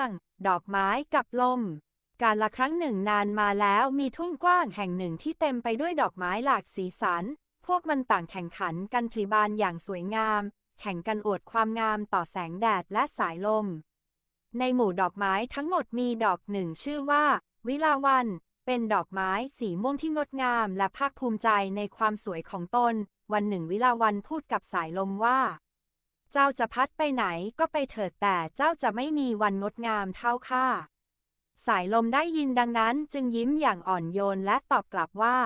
่อง ดอกไม้กับลม การละครั้งหนึ่งนานมาแล้วมีทุ่งกว้างแห่งหนึ่งที่เต็มไปด้วยดอกไม้หลากสีสัน พวกมันต่างแข่งขันกันพลีบานอย่างสวยงาม แข่งกันอวดความงามต่อแสงแดดและสายลม ในหมู่ดอกไม้ทั้งหมดมีดอกหนึ่งชื่อว่า วิลาวัน เป็นดอกไม้สีม่วงที่งดงามและภาคภูมิใจในความสวยของตน วันหนึ่งวิลาวันพูดกับสายลมว่า เจ้าจะพัดไปไหนก็ไปเถิดแต่เจ้าจะไม่มีวันงดงามเท่าข้า สายลมได้ยินดังนั้นจึงยิ้มอย่างอ่อนโยนและตอบกลับว่า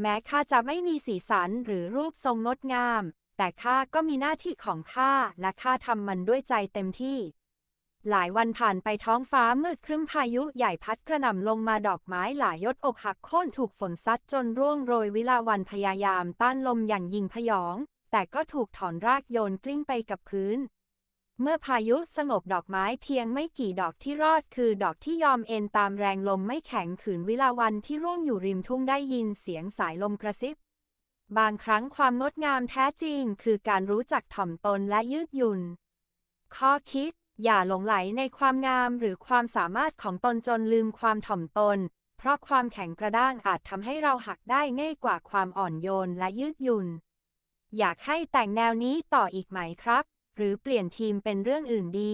แม้ข้าจะไม่มีสีสันหรือรูปทรงงดงาม แต่ข้าก็มีหน้าที่ของข้าและข้าทำมันด้วยใจเต็มที่ หลายวันผ่านไปท้องฟ้ามืดครึ้มพายุใหญ่พัดกระหน่ำลงมาดอกไม้หลายยศอกหักโค่นถูกฝนซัดจนร่วงโรยวิลาวันพยายามต้านลมอย่างยิงพยอง แต่ก็ถูกถอนรากโยนกลิ้งไปกับพื้น เมื่อพายุสงบดอกไม้เพียงไม่กี่ดอกที่รอดคือดอกที่ยอมเอ็นตามแรงลมไม่แข็งขืนวิลาวันที่ร่วงอยู่ริมทุ่งได้ยินเสียงสายลมกระซิบ บางครั้งความงดงามแท้จริงคือการรู้จักถ่อมตนและยืดหยุ่น ข้อคิด อย่าหลงไหลในความงามหรือความสามารถของตนจนลืมความถ่อมตน เพราะความแข็งกระด้างอาจทำให้เราหักได้ง่ายกว่าความอ่อนโยนและยืดหยุ่น อยากให้แต่งแนวนี้ต่ออีกไหมครับ หรือเปลี่ยนทีมเป็นเรื่องอื่นดี